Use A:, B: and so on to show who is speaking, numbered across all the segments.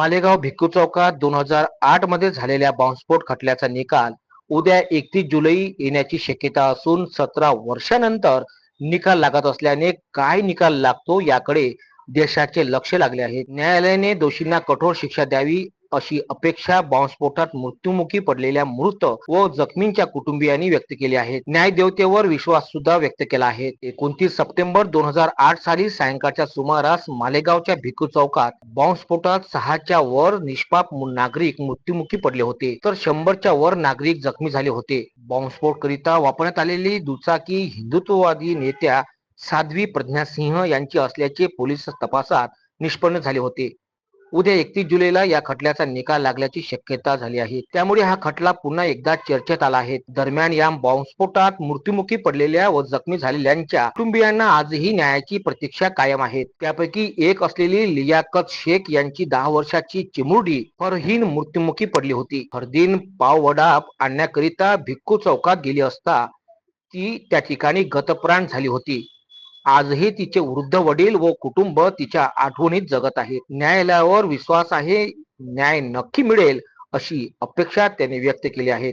A: मालेगाव भिक्खू चौकात दोन हजार आठमध्ये झालेल्या बॉम्बस्फोट खटल्याचा निकाल उद्या एकतीस जुलै येण्याची शक्यता असून सतरा वर्षानंतर निकाल लागत असल्याने काय निकाल लागतो याकडे देशाचे लक्ष लागले आहे. न्यायालयाने दोषींना कठोर शिक्षा द्यावी अशी अपेक्षा बॉम्बस्फोटात मृत्युमुखी पडलेल्या मृत व जखमींच्या कुटुंबियांनी व्यक्त केली आहे. न्यायदेवतेवर विश्वास सुद्धा व्यक्त केला आहे. एकोणतीस सप्टेंबर दोन हजार आठ साली सायंकाळच्या सुमारास मालेगावच्या भिकू चौकात बॉम्बस्फोटात सहाच्या वर निष्पाप नागरिक मृत्युमुखी पडले होते. तर शंभरच्या वर नागरिक जखमी झाले होते. बॉम्बस्फोट करिता वापरण्यात आलेली दुचाकी हिंदुत्ववादी नेत्या साध्वी प्रज्ञा सिंह यांची असल्याचे पोलीस तपासात निष्पन्न झाले होते. उद्या एकतीस जुलैला या खटल्याचा निकाल लागल्याची शक्यता झाली आहे. त्यामुळे हा खटला पुन्हा एकदा चर्चेत आला आहे. दरम्यान या बॉम्बस्फोटात मृत्युमुखी पडलेल्या व जखमी झालेल्यांच्या कुटुंबियांना आजही न्यायाची प्रतीक्षा कायम आहे. त्यापैकी एक असलेली लियाकत शेख यांची दहा वर्षाची चिमुरडी फरहीन मृत्युमुखी पडली होती. फरदीन पाववडा आणण्याकरिता भिक्खू चौकात गेली असता ती त्या ठिकाणी गतप्राण झाली होती. आजही तिचे वृद्ध वडील व कुटुंब तिच्या आठवणीत जगत आहेत. न्यायालयावर विश्वास आहे न्याय नक्की मिळेल अशी अपेक्षा त्यांनी व्यक्त केली आहे.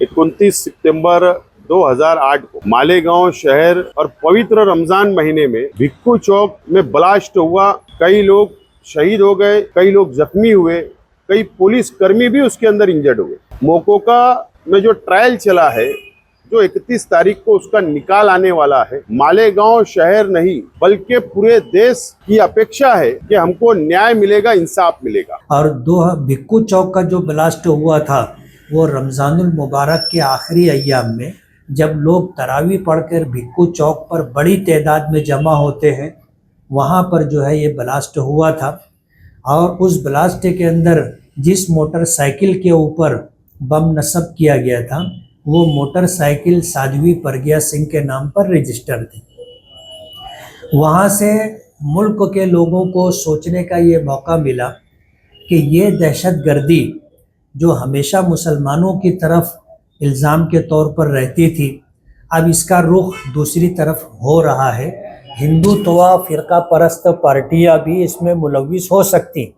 B: इकतीस सितंबर 2008 को मालेगांव शहर और पवित्र रमजान महीने में भिक्कू चौक में ब्लास्ट हुआ। कई लोग शहीद हो गए कई लोग जख्मी हुए कई पुलिस कर्मी भी उसके अंदर इंजर्ड हुए। मोकोका में जो ट्रायल चला है जो 31 तारीख को उसका निकाल आने वाला है। मालेगांव शहर नहीं, बल्कि पूरे देश की अपेक्षा है कि हमको न्याय मिलेगा, इंसाफ मिलेगा।
C: और दो भिक्कू चौक का जो ब्लास्ट हुआ था, वो रमज़ानुल मुबारक के आखिरी अयाम में, जब लोग तरावी पढ़कर भिक्कू चौक पर बड़ी तादाद में जमा होते हैं, वहाँ पर जो है ये ब्लास्ट हुआ था। और उस ब्लास्ट के अंदर जिस मोटरसाइकिल के ऊपर बम नस्ब किया गया था वो मोटरसाइकिल साध्वी प्रज्ञा सिंह के नाम पर रजिस्टर थी। वहाँ से मुल्क के लोगों को सोचने का ये मौका मिला कि ये दहशत गर्दी जो हमेशा मुसलमानों की तरफ़ इल्ज़ाम के तौर पर रहती थी, अब इसका रुख दूसरी तरफ़ हो रहा है। हिंदुत्वा फ़िरका परस्त पार्टियाँ भी इसमें मुलविस हो सकती।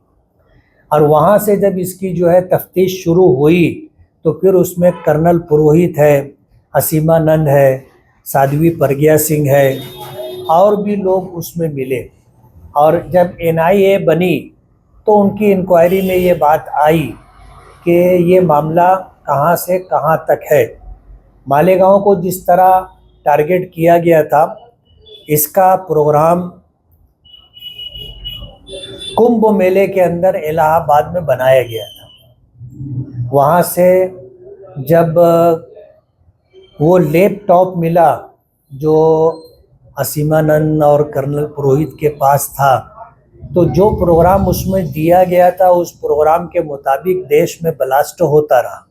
C: और वहाँ से जब इसकी जो है तफ्तीश शुरू हुई तो फिर उसमें कर्नल पुरोहित है, असीमानंद है, साध्वी प्रज्ञा सिंह है, और भी लोग उसमें मिले। और जब एनआईए बनी तो उनकी इंक्वायरी में ये बात आई कि ये मामला कहाँ से कहाँ तक है। मालेगांव को जिस तरह टारगेट किया गया था, इसका प्रोग्राम कुंभ मेले के अंदर इलाहाबाद में बनाया गया। वहाँ से जब वो लैपटॉप मिला, जो असीमानंद और कर्नल पुरोहित के पास था तो जो प्रोग्राम उसमें दिया गया था, उस प्रोग्राम के मुताबिक देश में ब्लास्ट होता रहा।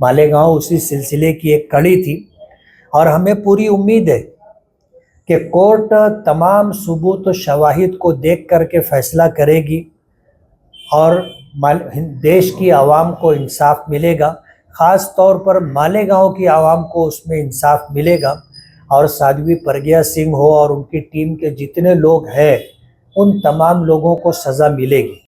C: मालेगांव उसी सिलसिले की एक कड़ी थी और हमें पूरी उम्मीद है कि कोर्ट तमाम सबूत शवाहिद को देख करके फैसला करेगी और देश की आवाम को इंसाफ मिलेगा, ख़ास तौर पर मालेगांव की आवाम को उसमें इंसाफ मिलेगा। और साध्वी प्रज्ञा सिंह हो और उनकी टीम के जितने लोग हैं, उन तमाम लोगों को सज़ा मिलेगी।